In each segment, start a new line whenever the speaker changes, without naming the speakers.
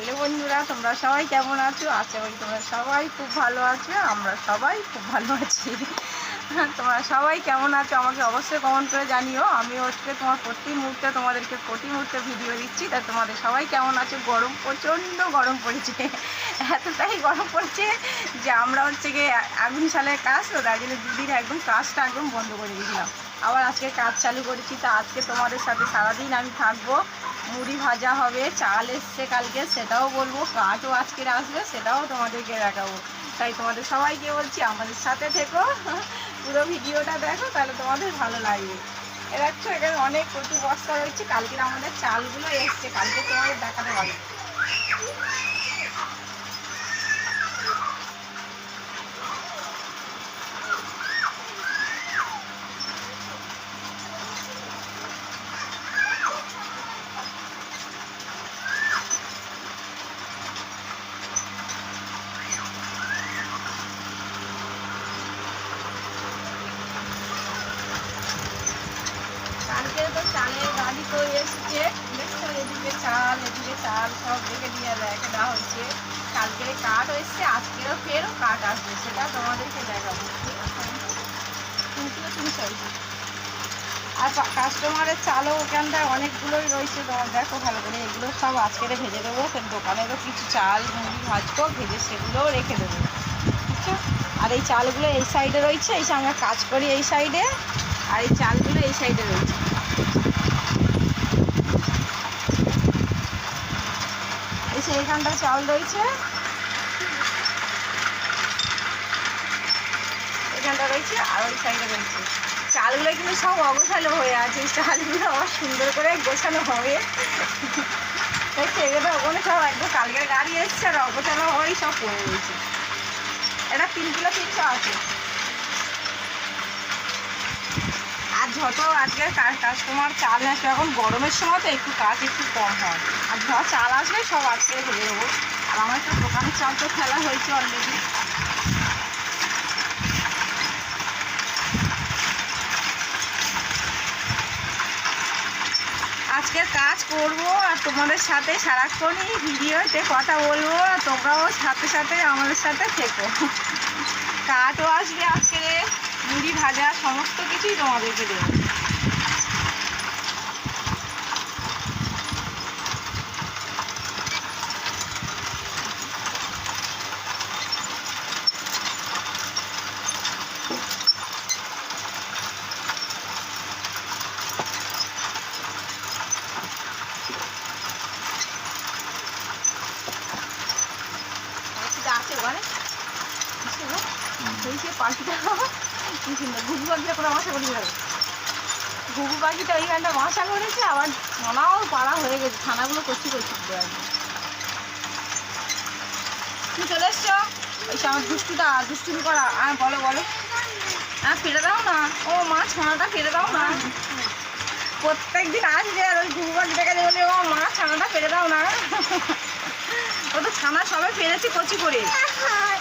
Hello বন্ধুরা, তোমরা সবাই কেমন আছো? আশা করি তোমরা সবাই খুব ভালো আছো, আমরা সবাই খুব ভালো আছি। তোমরা সবাই কেমন আছো? আমাকে অবশ্যই কমেন্ট করে জানিও। আমি হচ্ছে তোমার প্রতি মুহূর্তে তোমাদেরকে প্রতি মুহূর্তে ভিডিও দিচ্ছি। তা তোমাদের সবাই কেমন আছো? গরম, প্রচণ্ড গরম পড়েছে। এতটাই গরম পড়ছে যে আমরা হচ্ছে গিয়ে আগুন সালের কাজ, তো তাই জন্য দুদিন একদম কাজটা একদম বন্ধ করে দিয়েছিলাম। আবার আজকে কাজ চালু করেছি, তা আজকে তোমাদের সাথে সারাদিন আমি থাকব। মুড়ি ভাজা হবে, চাল এসছে কালকে, সেটাও বলব কাঠও আজকের আসবে, সেটাও তোমাদেরকে দেখাবো। তাই তোমাদের সবাইকে বলছি, আমাদের সাথে থেকো। পুরো ভিডিওটা দেখো, তাহলে তোমাদের ভালো লাগবে। এ দেখছ, এখানে অনেক প্রচুর বস্তা রয়েছে, কালকের আমাদের চালগুলো এসছে, কালকে তোমাদের দেখাতে পারব চালের গাড়ি তো এসছে। দেখছ এদিকে চাল এদিকে চাল সব রেখে দিয়ে রেখে দেওয়া হয়েছে। কালকে কাঠ এসছে আজকেরও ফেরও কাঠ আসবে সেটা তোমাদেরকে দেখাবো। তিনশো হয়েছে আর কাস্টমারের চালও ওখানটায় অনেকগুলোই রয়েছে তোমার দেখো ভালো করে এগুলো সব আজকেরে ভেজে দেবো। সে দোকানেরও কিছু চাল মুড়ি ভাজবো ভেজে সেগুলোও রেখে দেবো। বুঝছ? আর এই চালগুলো এই সাইডে রয়েছে এই আমরা কাজ করি এই সাইডে আর এই চালগুলো এই সাইডে রয়েছে। এইখানটা চাল রয়েছে। এখানটা রয়েছে আর ওই সাইডে রয়েছে। চালগুলো কিন্তু সব অগোছালো হয়ে আছে। চালগুলো আবার সুন্দর করে গোছানো হবে। দেখছি এগুলো ওখানে সব একদম কালকের গাড়ি এসছে আর অগোছালো হয়েই সব পড়ে রয়েছে। এটা তিন কিলো তিনশো আছে আর যত আজকে কাস্টমার চাল আসবে এখন গরমের সময় তো একটু কাজ একটু কম হয়। আর যত চাল আসবে সব আজকে ভেজে দেবো আর আমার তো দোকানের চাল তো ফেলা হয়েছে অলরেডি আজকে কাজ করব আর তোমাদের সাথে সারাক্ষণই ভিডিওতে কথা বলব। আর তোমরাও সাথে সাথে আমাদের সাথে থেকো। কাঠও আসবে আজকে। মুড়ি ভাজা সমস্ত কিছুই তোমাদেরকে দেবো পাখিটা আছে ওখানে আছে গো। সেই সে পাখিটা কি পাখিটা করে বাসা করে যাবে ঘুঘু পাখিটা ওইখানটা বাসা করেছে, আবার ছানাও পাড়া হয়ে গেছে। ছানাগুলো করে একদম। তুমি চলে এসছো? ওই আমার দুষ্টুটা, দুষ্টুমি করা। আর বলো বলো। হ্যাঁ ফেলে দাও না। ও মা, ছানাটা ফেলে দাও না। প্রত্যেক দিন আসবে আর ওই ঘুঘু পাখিটাকে বলে, ও মা, ছানাটা ফেলে দাও না। ও তো ছানা সবাই ফেলেছি কচি করে।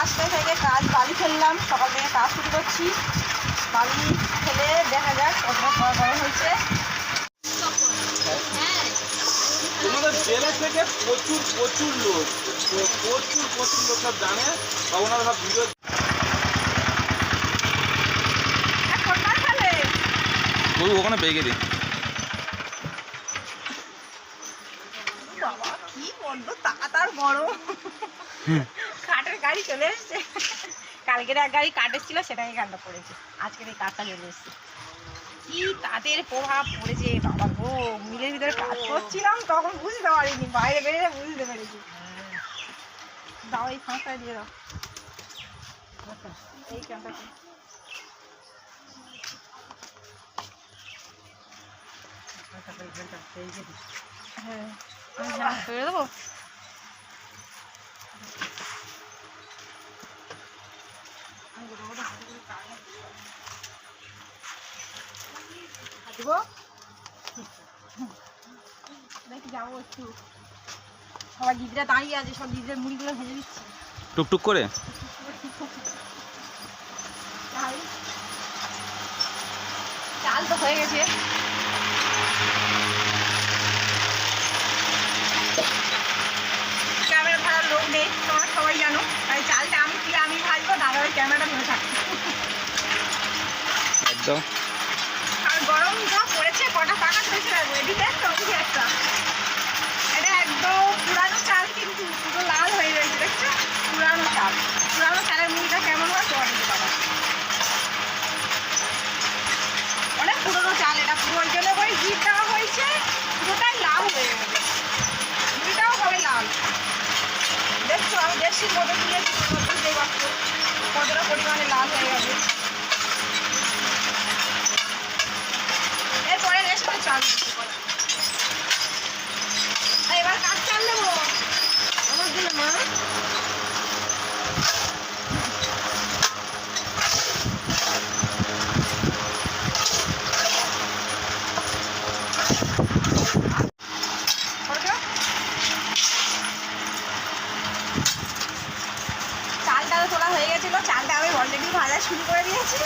ফার্স্টে থেকে কাজ বাড়ি ফেললাম সকাল থেকে কাজ শুরু করছি। বাড়ি ফেলে দেখা যাক কতটা খাওয়া দাওয়া হয়েছে।
তোমাদের জেলা থেকে প্রচুর প্রচুর লোক প্রচুর প্রচুর লোক সব জানে। বা ওনারা সব ভিডিও
এখন খেলে
গরু ওখানে বেগে দিই।
বাবা কি বড্ড তাড়াতাড় বড়। কাঠের গাড়ি চলে এসছে। কালকের এক গাড়ি এসেছিল সেটাই গানটা পড়েছে। আজকের এই কাঠটা চলে এসছে। কি তাদের প্রভাব পড়েছে, বাবা গো। মিলের ভিতরে কাজ করছিলাম, তখন বুঝতে পারিনি। বাইরে বেরিয়ে বুঝতে পেরেছি। দাও, এই ফাঁসটা দিয়ে দাও। এই ক্যানটা হ্যাঁ আমি দেবো। দেখি যাব একটু। সবাই দিদিরা দাঁড়িয়ে আছে সব দিদিদের মুড়িগুলো ভেজে দিচ্ছি।
টুকটুক করে?
চাল। চাল তো হয়ে গেছে। ক্যামেরা ধরার লোক নেই তোমরা সবাই জানো। তাই চালটা আমি কি আমি ভাজবো দাদা ক্যামেরাটা ধরে থাকবে।
একদম
আর গরম যা পড়েছে রাখব এদিকে একটা একটা এটা একদম পুরানো চাল কিন্তু পুরো লাল হয়ে রয়েছে দেখছ পুরানো চাল পুরানো চালের মুড়িটা কেমন হয় তোমাদেরকে পাবা অনেক পুরোনো চাল এটা পুরো ওই জন্য হিট দেওয়া হয়েছে পুরোটাই লাল হয়ে গেছে মুড়িটাও হবে লাল দেখছ আমি দেশি মতো তোমরা পারছ কতটা পরিমাণে লাল হয়ে গেছে এরপরে রেশনের চাল দিচ্ছি কড়া। আর এবার কাজ চাল দেবো আমার দিলে মা ওটা? চালটা তো তোলা হয়ে গেছিল চালটা আমি অলরেডি ভাজা শুরু করে দিয়েছি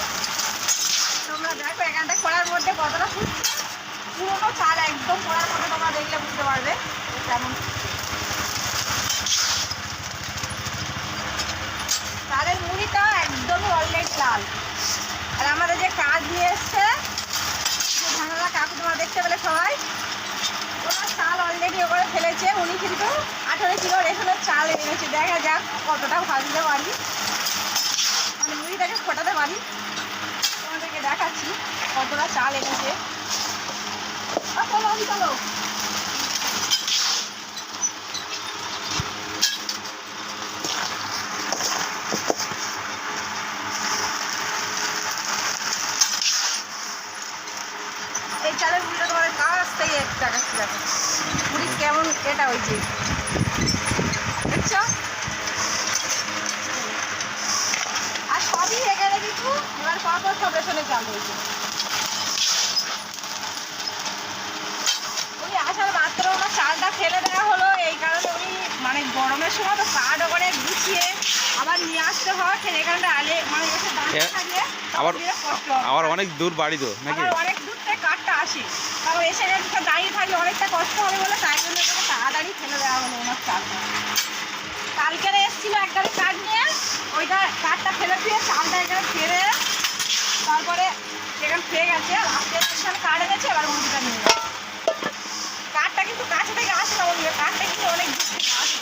তোমরা দেখো এখানটা খোলার মধ্যে কতটা ফুটছে পুরোনো চাল একদম খোলার মধ্যে তোমরা দেখলে বুঝতে পারবে। কেমন? চালের মুড়িটা একদমই অলরেডি লাল। আর আমাদের যে কাজ নিয়ে এসছে, যে কাকু তোমরা দেখতে পেলে সবাই, ওনার চাল অলরেডি ওপরে ফেলেছে। উনি কিন্তু আঠেরো কিলো রেশনের চাল এনেছে। দেখা যাক কতটা ভাজতে পারি। মানে মুড়িটাকে ফোটাতে পারি। তোমাদেরকে দেখাচ্ছি কতটা চাল এনেছে। এই চালের দেখো। মুড়ি কেমন এটা আর এবার পরপর সব রেশনের চাল হয়েছে উনি আসার মাত্র ওনার চালটা ফেলে দেওয়া হলো। এই কারণে উনি মানে গরমের সময় তো কাঠ ওখানে গুছিয়ে আবার নিয়ে আসতে হয়। ফেলে এখানটা আলে মানে এসে দাঁড়িয়ে থাকলে
আবার-
কষ্ট
আবার অনেক দূর বাড়ি তো নাকি?
অনেক দূর থেকে কাঠটা আসি। তারপর এসে দাঁড়িয়ে থাকলে অনেকটা কষ্ট হবে বলে তাই জন্য তাড়াতাড়ি ফেলে দেওয়া হলো ওনার চালটা। কালকেরে এসেছিল এক গাড়ি কাঠ নিয়ে। ওইটা কাঠটা ফেলে দিয়ে চালটা এখানে ফেলে তারপরে এখানে ফেয়ে গেছে। এখানে কাঠ এনেছে এবার মুরগিটা নিয়ে যাবে কাঠটা কিন্তু কাছে থেকে আসে না বলবে কাঠটা কিন্তু অনেক দূর থেকে আসে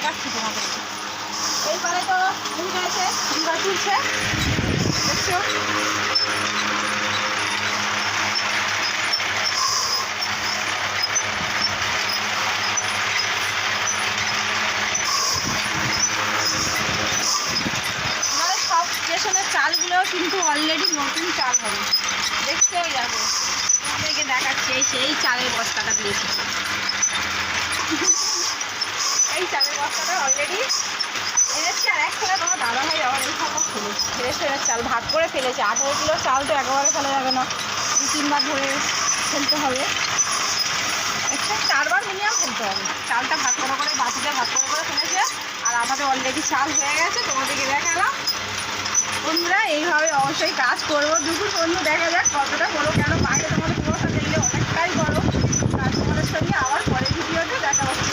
দেখাচ্ছি তোমাদের। এইবারে তো রয়েছে মুড়িটা তুলছে। দেখছ? স্টেশনের চালগুলোও কিন্তু অলরেডি নতুন চাল হবে। দেখতেও যাব তোমাদেরকে দেখাচ্ছি, এই সেই চালের বস্তাটা দিয়েছি। এই চালের বস্তাটা অলরেডি এনেছে আর একখানে তোমার দাদা ভাই আবার এই খাতা ফেলে চাল ভাগ করে ফেলেছে। আঠেরো কিলো চাল তো একেবারে ফেলা যাবে না। দু তিনবার ধরে ফেলতে হবে। আচ্ছা, চারবার মিনিমাম ফেলতে হবে। চালটা ভাগ করে করে বাসিটা ভাগ করে করে ফেলেছে আর আমাদের অলরেডি চাল হয়ে গেছে, তোমাদেরকে দেখালাম। বন্ধুরা, এইভাবে অবশ্যই কাজ করব। দুপুর বন্ধু, দেখা যাক কতটা করো কেন। বাইরে তোমাদের পুরোটা দেখলে অনেকটাই বড়। আর তোমাদের সঙ্গে আবার পরের ভিডিওতে দেখা হচ্ছে।